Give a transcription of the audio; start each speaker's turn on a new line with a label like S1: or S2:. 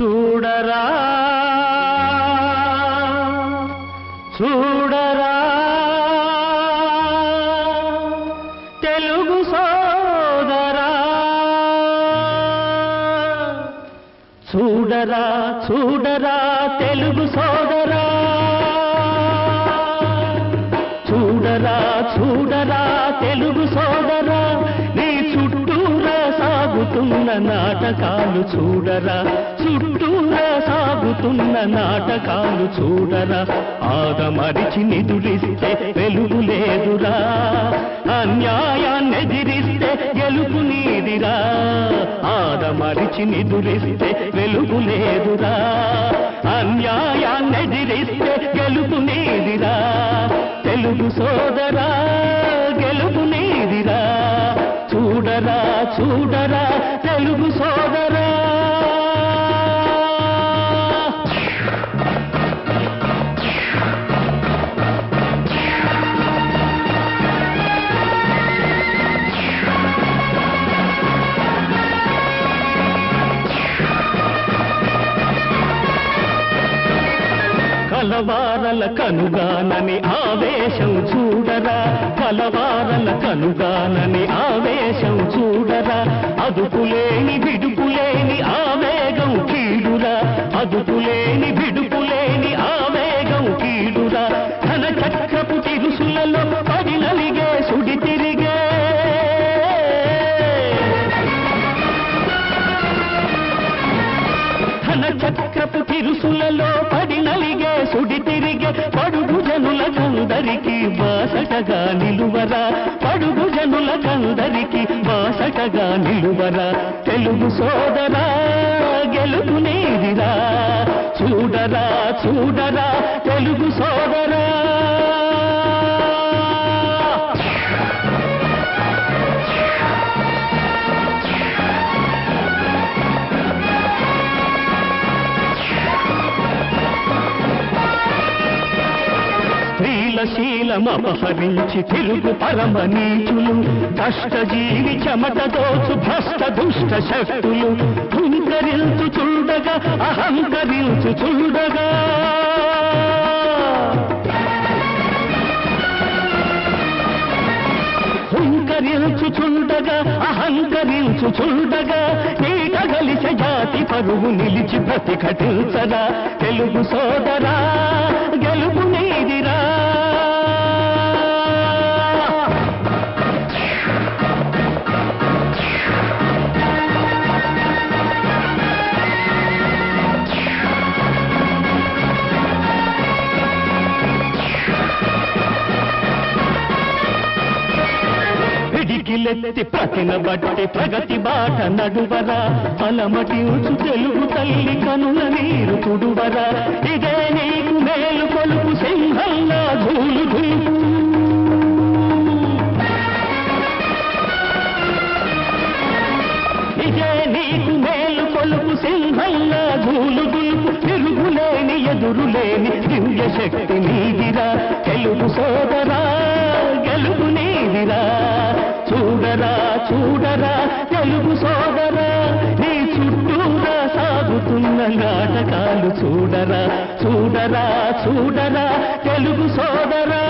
S1: చూడరా? చూడరా? తెలుగు సోదరా? చూడరా చూడరా తెలుగు సోదరా? చూడరా చూడరా తెలుగు సో సాగుతున్న నాటకాలు చూడరా చుట్టూరా సాగుతున్న నాటకాలు చూడరా. ఆదమరిచి నిదురిస్తే వెలుగు లేదురా అన్యాయాన్ని ఎదిరిస్తే గెలుపు నీదిరా. ఆదమరిచి నిదురిస్తే వెలుగు లేదురా అన్యాయాన్ని ఎదిరిస్తే గెలుపు నీదిరా. తెలుగు సోదరా గెలుపు నీదిరా. చూడరా చూడరా తెలుగు సోదరా కలవారల కనుగానని ఆవేశం చూడరా. కలవారల కనుగానని ఆవేశం చూడరా. అదుపుల చక్రపు తిరుసులలో పడి నలిగే సుడి తిరిగే పడుగు జనులకందరికీ బాసటగా నిలువరా. పడుగు జనులకందరికీ బాసటగా నిలువరా. తెలుగు సోదరా గెలుపు నీదిరా. చూడరా చూడరా తెలుగు సోదరా. శీలం అపహరించి తిరుగు పరమ నీచులు కష్ట జీవి చెమట దోచు భ్రష్ట దుష్ట శక్తులు హుంకరించు చూడగా అహంకరించు చూడగా హుంకరించు చూడగా అహంకరించు చూడగా నీట గలిస జాతి పరువు నిలిచి ప్రతిఘటించరా తెలుగు సోదరా గెలుపు పిడికిలెత్తి ప్రతిన బట్టి ప్రగతి బాట నడువరా. అలమటించు తెలుగు తల్లి కనుల నీరు కుడువరా ఇదే నీకు మేలు కొలుపు సింహల్లా ధూలు ధూలు ఇదే నీకు మేలు కొలుపు సింహల్లా ధూలు దులుపు తిరుగులేని ఎదురులేని దివ్య శక్తి నీదిరా. తెలుగు సోదరా. చూడరా చూడరా తెలుగు సోదరా నీ చుట్టూరా సాగుతున్న నాటకాలు చూడరా చూడరా చూడరా తెలుగు సోదరా.